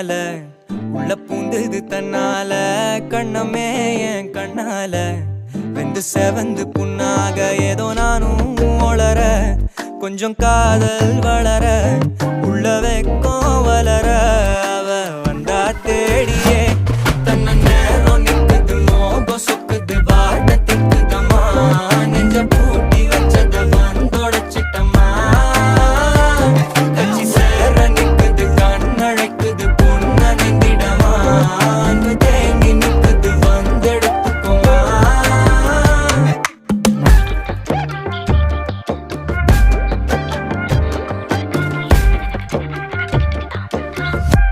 கண்ணால உள்ள பூந்தது தன்னால. கண்ணமே என் கண்ணால. வெந்து செவந்து புண்ணாக ஏதோ நானும் ஒளர கொஞ்சம் காதல் வளர. உள்ள வெக்கம் வளர. அவ வந்தா தேடி Bye.